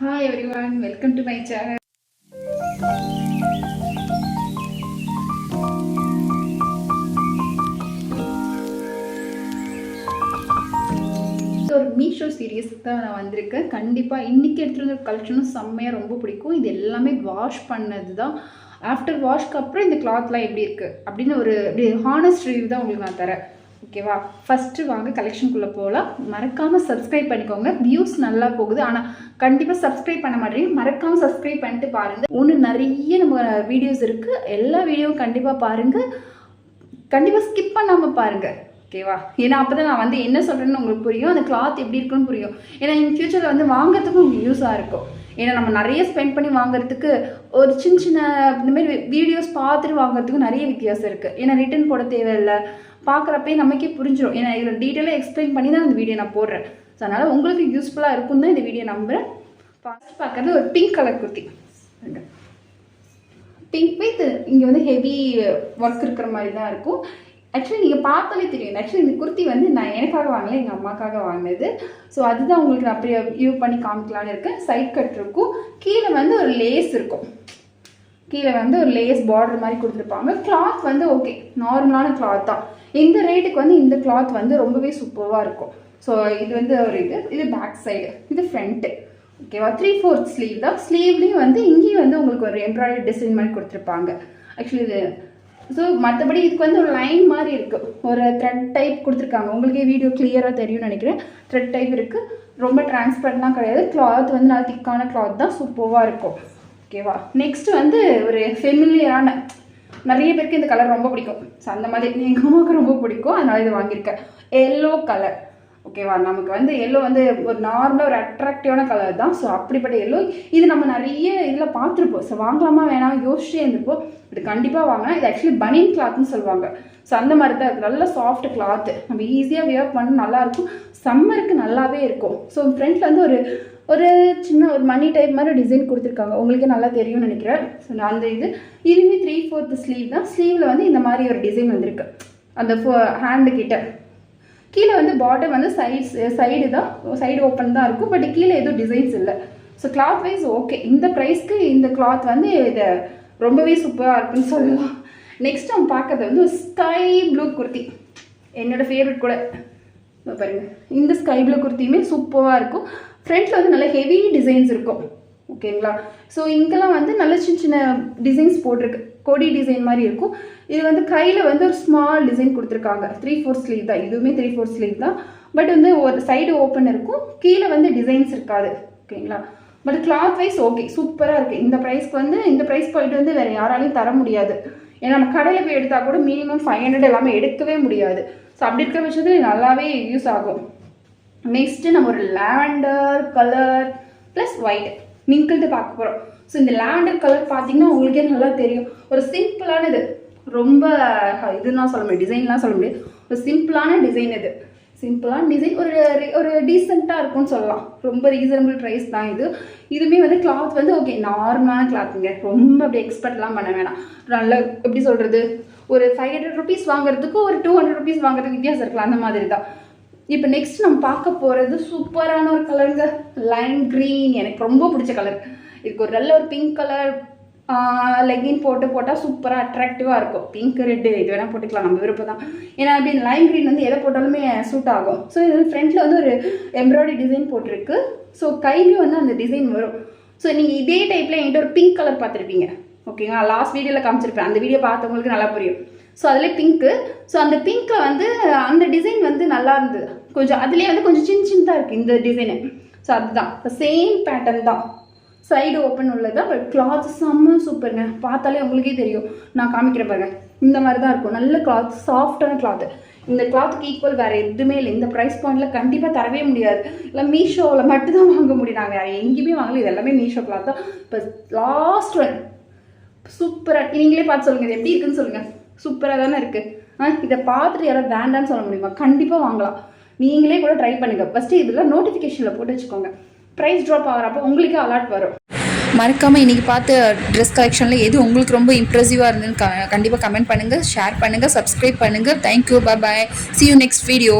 Hi everyone welcome to my channel ஒரு Meesho serious தான் நான் வந்திருக்கேன். கண்டிப்பாக இன்றைக்கி எடுத்துகிட்டு வந்த கலெக்ஷனும் செம்மையாக ரொம்ப பிடிக்கும். இது எல்லாமே வாஷ் பண்ணது தான் ஆஃப்டர் வாஷ்க்கு அப்புறம் இந்த கிளாத்லாம் எப்படி இருக்குது அப்படின்னு ஒரு இப்படி ஹானஸ்ட் ரிவ்யூ தான் உங்களுக்கு நான் தரேன். ஓகேவா ஃபஸ்ட்டு வாங்க கலெக்ஷனுக்குள்ளே போகலாம் மறக்காமல் சப்ஸ்கிரைப் பண்ணிக்கோங்க. வியூஸ் நல்லா போகுது. ஆனால் கண்டிப்பாக சப்ஸ்கிரைப் பண்ண மாட்டேங்க மறக்காமல் சப்ஸ்கிரைப் பண்ணிட்டு பாருங்கள் ஒன்று நிறைய நம்ம வீடியோஸ் இருக்குது எல்லா வீடியோவும் கண்டிப்பாக பாருங்கள் கண்டிப்பாக ஸ்கிப் பண்ணாமல் பாருங்கள் ஓகேவா ஏன்னா அப்போ தான் நான் வந்து என்ன சொல்கிறேன்னு உங்களுக்கு புரியும். அந்த கிளாத் எப்படி இருக்குன்னு புரியும். ஏன்னா இன் ஃபியூச்சரில் வந்து வாங்குறதுக்கும் உங்களுக்கு யூஸாக இருக்கும். ஏன்னா நம்ம நிறைய ஸ்பெண்ட் பண்ணி வாங்குறதுக்கு ஒரு சின்ன சின்ன இந்த மாதிரி வீடியோஸ் பார்த்துட்டு வாங்குறதுக்கும் நிறைய வித்தியாசம் இருக்குது ஏன்னா ரிட்டர்ன் போட தேவையில்லை. பார்க்குறப்பே நமக்கே புரிஞ்சிடும் ஏன்னா இதில் டீட்டெயிலாக எக்ஸ்பிளைன் பண்ணி தான் இந்த வீடியோ நான் போடுறேன். ஸோ அதனால் உங்களுக்கு யூஸ்ஃபுல்லாக இருக்கும் தான் இந்த வீடியோ நம்புகிறேன் ஃபஸ்ட் பார்க்குறது ஒரு pink colour kurti. Pink with இங்கே வந்து ஹெவி ஒர்க் இருக்கிற மாதிரி தான் இருக்கும். ஆக்சுவலி நீங்கள் பார்த்தாலே தெரியும். ஆக்சுவலி இந்த குர்த்தி வந்து நான் எனக்காக வாங்கல எங்கள் அம்மாக்காக வாங்கினது. ஸோ அதுதான் உங்களுக்கு நான் அப்படியே வியூ பண்ணி காமிக்கலான்னு இருக்கேன். சைட் கட் இருக்கும். கீழே வந்து ஒரு லேஸ் இருக்கும். கீழே வந்து ஒரு லேஸ் பார்டர் மாதிரி கொடுத்துருப்பாங்க. கிளாத் வந்து ஓகே நார்மலான கிளாத் தான். இந்த ரேட்டுக்கு வந்து இந்த கிளாத் வந்து ரொம்பவே சூப்பராக இருக்கும். ஸோ இது வந்து ஒரு இது. இது பேக் சைடு இது ஃப்ரண்ட்டு ஓகேவா த்ரீ ஃபோர்த் ஸ்லீவ் தான். ஸ்லீவ்லேயும் வந்து இங்கேயும் வந்து உங்களுக்கு ஒரு எம்ப்ராய்டரி டிசைன் மாதிரி கொடுத்துருப்பாங்க. ஆக்சுவலி இது ஸோ மற்றபடி இதுக்கு வந்து ஒரு லைன் மாதிரி இருக்குது ஒரு த்ரெட் டைப் கொடுத்துருக்காங்க. உங்களுக்கே வீடியோ கிளியராக தெரியும்னு நினைக்கிறேன். த்ரெட் டைப் இருக்குது ரொம்ப டிரான்ஸ்பரண்ட்லாம் கிடையாது. கிளாத் வந்து நல்லா திக்கான கிளாத் தான் சூப்பராக இருக்கும். ஓகேவா நெக்ஸ்ட் வந்து ஒரு ஃபெமிலியரான நிறைய பேருக்கு இந்த கலர் ரொம்ப பிடிக்கும். ஸோ அந்த மாதிரி எங்கள் அம்மாவுக்கு ரொம்ப பிடிக்கும். அதனால் இது வாங்கியிருக்கேன். எல்லோ கலர் ஓகேவா நமக்கு வந்து எல்லோ வந்து ஒரு நார்மலாக ஒரு அட்ராக்டிவான கலர் தான். ஸோ அப்படிப்பட்ட எல்லோ இது நம்ம நிறைய இதில் பார்த்துருப்போம். ஸோ வாங்கலாமா வேணாம் யோசிச்சே இருந்திருப்போம். இது கண்டிப்பாக வாங்கினா இது ஆக்சுவலி பனியன் கிளாத்னு சொல்லுவாங்க. ஸோ அந்த மாதிரி தான் இருக்குது நல்ல சாஃப்ட் கிளாத்து நம்ம ஈஸியாக வியர் பண்ண நல்லாயிருக்கும் சம்மருக்கு நல்லாவே இருக்கும். ஸோ ஃப்ரண்ட்டில் வந்து ஒரு ஒரு சின்ன ஒரு மணி டைப் மாதிரி டிசைன் கொடுத்துருக்காங்க. உங்களுக்கே நல்லா தெரியும்னு நினைக்கிறேன். ஸோ அந்த இது இதுவுமே த்ரீ ஃபோர்த் ஸ்லீவ் தான் ஸ்லீவில் வந்து இந்த மாதிரி ஒரு டிசைன் வந்திருக்கு. அந்த ஹேண்டு கிட்ட. கீழே வந்து பாட்டம் வந்து சைட்ஸ் சைடு தான் சைடு ஓப்பன் தான் இருக்கும். பட் கீழே எதுவும் டிசைன்ஸ் இல்லை. ஸோ கிளாத் வைஸ் ஓகே இந்த ப்ரைஸ்க்கு இந்த கிளாத் வந்து இதை ரொம்பவே சூப்பராக இருக்குன்னு சொல்லலாம். நெக்ஸ்ட் நம்ம பார்க்கறது வந்து ஸ்கை ப்ளூ குர்த்தி என்னோடய ஃபேவரட் கூட. பாருங்கள் இந்த ஸ்கை ப்ளூ குர்த்தியுமே சூப்பராக இருக்கும். ஃப்ரண்ட்டில் வந்து நல்ல ஹெவி டிசைன்ஸ் இருக்கும். ஓகேங்களா? ஸோ இங்கெல்லாம் வந்து நல்ல சின்ன சின்ன டிசைன்ஸ் போட்டிருக்கு. கொடி டிசைன் மாதிரி இருக்கும். இது வந்து கையில் வந்து ஒரு ஸ்மால் டிசைன் கொடுத்துருக்காங்க. த்ரீ ஃபோர் ஸ்லீவ் தான். இதுவுமே த்ரீ ஃபோர் ஸ்லீவ் தான். பட் வந்து ஒரு சைடு ஓப்பன் இருக்கும். கீழே வந்து டிசைன்ஸ் இருக்காது. ஓகேங்களா? பட் கிளாத் வைஸ் ஓகே சூப்பராக இருக்குது இந்த ப்ரைஸ்க்கு வந்து இந்த ப்ரைஸ் போயிட்டு வந்து வேறு யாராலையும் தர முடியாது. ஏன்னா நம்ம கடையில் போய் எடுத்தால் கூட மினிமம் ஃபைவ் ஹண்ட்ரட் எல்லாமே எடுக்கவே முடியாது. ஸோ அப்படி இருக்கிற பட்சத்தில் நல்லாவே யூஸ் ஆகும். நெக்ஸ்ட்டு நம்ம ஒரு lavender colour plus white mingled பார்க்க போகிறோம் ஸோ இந்த லாவெண்டர் கலர் பார்த்தீங்கன்னா உங்களுக்கே நல்லா தெரியும். ஒரு சிம்பிளானது ரொம்ப இதுலாம் சொல்ல முடியும் டிசைன்லாம் சொல்ல முடியாது. ஒரு சிம்பிளான டிசைன் இது. சிம்பிளான டிசைன். ஒரு ஒரு டீசெண்டாக இருக்கும்னு சொல்லலாம். ரொம்ப ரீசனபிள் ப்ரைஸ் தான் இது. இதுவுமே வந்து கிளாத் வந்து ஓகே நார்மலான கிளாத்துங்க ரொம்ப அப்படி எக்ஸ்பெக்ட்லாம் பண்ண வேணாம். நல்ல எப்படி சொல்கிறது ஒரு ஃபைவ் ஹண்ட்ரட் ருபீஸ் வாங்குறதுக்கும் ஒரு டூ ஹண்ட்ரட் ருபீஸ் வாங்குறதுக்கு வித்தியாசம் இருக்கலாம். அந்த மாதிரி தான். இப்போ நெக்ஸ்ட் நம்ம பார்க்க போகிறது சூப்பரான ஒரு கலருங்க லைன் க்ரீன் எனக்கு ரொம்ப பிடிச்ச கலர் இதுக்கு ஒரு நல்ல ஒரு பிங்க் கலர் லெகின் போட்டு போட்டால் சூப்பராக அட்ராக்டிவாக இருக்கும். பிங்க் ரெட்டு இது வேணால் போட்டுக்கலாம். நம்ம விருப்பம் தான் ஏன்னா அப்படி லைன் க்ரீன் வந்து எதை போட்டாலுமே சூட் ஆகும். ஸோ இது ஃப்ரண்ட்டில் வந்து ஒரு எம்ப்ராய்டரி டிசைன் போட்டிருக்கு. ஸோ கையிலையும் வந்து அந்த டிசைன் வரும். ஸோ நீங்கள் இதே டைப்பில் என்கிட்ட ஒரு பிங்க் கலர் பார்த்துருப்பீங்க. ஓகேங்களா லாஸ்ட் வீடியோவில் காமிச்சிருப்பேன். அந்த வீடியோ பார்த்தவங்களுக்கு நல்லா புரியும். ஸோ அதில் பிங்க்கு ஸோ அந்த பிங்க்கில் வந்து அந்த டிசைன் நல்லா இருந்தது கொஞ்சம் அதுலேயே வந்து கொஞ்சம் சின்ன சின்னதாக இருக்குது இந்த டிசைனு ஸோ அதுதான். சேம் பேட்டர்ன் தான். சைடு ஓப்பன் உள்ளதா. பட் கிளாத் செம்ம சூப்பருங்க பார்த்தாலே உங்களுக்கே தெரியும். நான் காமிக்கிறேன் பாருங்க. இந்த மாதிரி தான் இருக்கும். நல்ல கிளாத் சாஃப்டான கிளாத்து இந்த கிளாத்துக்கு ஈக்குவல் வேறு எதுவுமே இல்லை. இந்த ப்ரைஸ் பாயிண்டில் கண்டிப்பாக தரவே முடியாது. இல்லை மீஷோவில் மட்டும்தான் வாங்க முடியும். நாங்கள் வேறு எங்கேயுமே வாங்கல. இது எல்லாமே மீஷோ கிளாத் தான். இப்போ லாஸ்ட் ஒன் சூப்பராக நீங்களே பார்த்து சொல்லுங்கள் இது எப்படி இருக்குன்னு சொல்லுங்கள் சூப்பராக தானே இருக்குது ஆ இதை பார்த்துட்டு யாராவது வேண்டான்னு சொல்ல முடியுமா? கண்டிப்பாக வாங்கலாம். நீங்களே கூட ட்ரை பண்ணுங்கள் ஃபஸ்ட்டு இதில் நோட்டிஃபிகேஷனில் போட்டு வச்சுக்கோங்க. ப்ரைஸ் ட்ராப் ஆகிறப்போ உங்களுக்கே அலர்ட் வரும். மறக்காமல் இன்றைக்கி பார்த்த ட்ரெஸ் கலெக்ஷனில் எது உங்களுக்கு ரொம்ப இம்ப்ரெசிவாக இருந்ததுன்னு க கண்டிப்பாக கமெண்ட் பண்ணுங்கள் ஷேர் பண்ணுங்கள் சப்ஸ்கிரைப் பண்ணுங்கள் thank you bye bye see you next video